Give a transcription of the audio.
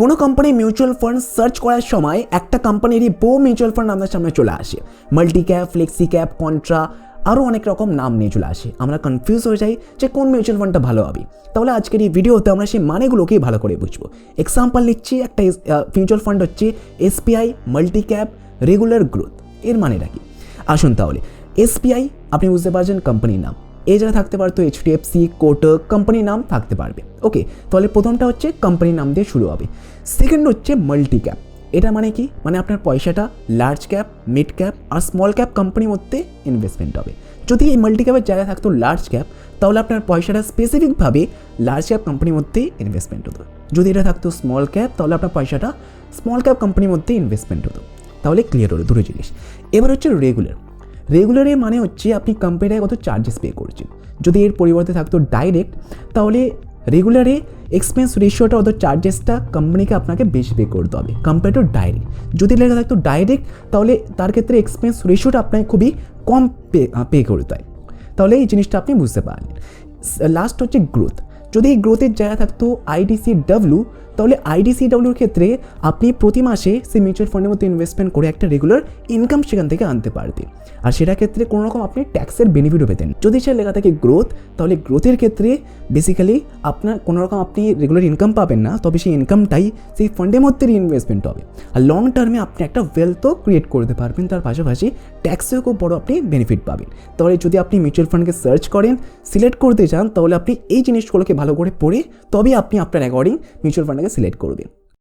কোনো company mutual fund search করার সময় একটা কোম্পানিরই বহু মিউচুয়াল ফান্ড আমাদের সামনে চলে আসে। Multi cap flexi cap contra আরও অনেক রকম নাম নিয়ে চলে আসে। আমরা কনফিউজ হয়ে যাই যে কোন মিউচুয়াল ফান্ডটা ভালো হবে। তাহলে আজকের এই ভিডিওতে আমরা সেই মানেগুলোকেই ভালো করে বুঝব। এক্সাম্পল নিচ্ছি, একটা মিউচুয়াল ফান্ড হচ্ছে SBI multi cap regular growth এর মানেটা কি? আসুন তাহলে। এসপিআই আপনি বুঝতে পারছেন কোম্পানির নাম। এই জায়গায় থাকতে পারতো এইচডিএফসি কোটক কোম্পানির নাম থাকতে পারবে। ওকে তাহলে প্রথমটা হচ্ছে কোম্পানির নাম দিয়ে শুরু হবে। সেকেন্ড হচ্ছে মাল্টি ক্যাপ এটা মানে কি? মানে আপনার পয়সাটা লার্জ ক্যাপ মিড ক্যাপ আর স্মল ক্যাপ কোম্পানির মধ্যে ইনভেস্টমেন্ট হবে। যদি এই মাল্টি ক্যাপের জায়গায় থাকতো লার্জ ক্যাপ তাহলে আপনার পয়সাটা স্পেসিফিকভাবে লার্জ ক্যাপ কোম্পানির মধ্যে ইনভেস্টমেন্ট হতো। যদি এটা থাকতো স্মল ক্যাপ তাহলে আপনার পয়সাটা স্মল ক্যাপ কোম্পানির মধ্যে ইনভেস্টমেন্ট হতো। তাহলে ক্লিয়ার হলো দুটো জিনিস এবার হচ্ছে রেগুলার রেগুলারের মানে হচ্ছে আপনি কোম্পানিটায় কত চার্জেস পে করছেন। যদি এর পরিবর্তে থাকতো ডাইরেক্ট তাহলে রেগুলারে এক্সপেন্স রেশিওটা অত চার্জেসটা কোম্পানিকে আপনাকে বেশি পে করতে হবে কম্পেয়ার টু ডাইরেক্ট যদি লেখা থাকতো ডাইরেক্ট তাহলে তার ক্ষেত্রে এক্সপেন্স রেশিওটা আপনাকে খুবই কম পে পে করতে হয়। তাহলে এই জিনিসটা আপনি বুঝতে পারলেন। লাস্ট হচ্ছে গ্রোথ যদি এই গ্রোথের জায়গা থাকতো আইডিসি ডাব্লু তাহলে আইডিসি ডাব্লিউর ক্ষেত্রে আপনি প্রতি মাসে সেই মিউচুয়াল ফান্ডের মধ্যে ইনভেস্টমেন্ট করে একটা রেগুলার ইনকাম সেখান থেকে আনতে পারতেন আর সেটা ক্ষেত্রে কোনো রকম আপনি ট্যাক্সের বেনিফিটও পেতেন যদি সে লেখা থাকে গ্রোথ তাহলে গ্রোথের ক্ষেত্রে বেসিক্যালি আপনার কোনো রকম আপনি রেগুলার ইনকাম পাবেন না, তবে সেই ইনকামটাই সেই ফান্ডের মধ্যে ইনভেস্টমেন্ট হবে। আর লং টার্মে আপনি একটা ওয়েলথও ক্রিয়েট করতে পারবেন, তার পাশাপাশি ট্যাক্সেও খুব বড় আপনি বেনিফিট পাবেন। তাহলে যদি আপনি মিউচুয়াল ফান্ডকে সার্চ করেন সিলেক্ট করতে চান, তাহলে আপনি এই জিনিসগুলোকে ভালো করে পড়ে তবে আপনি আপনার অ্যাকর্ডিং মিউচুয়াল ফান্ডকে সিলেক্ট করবেন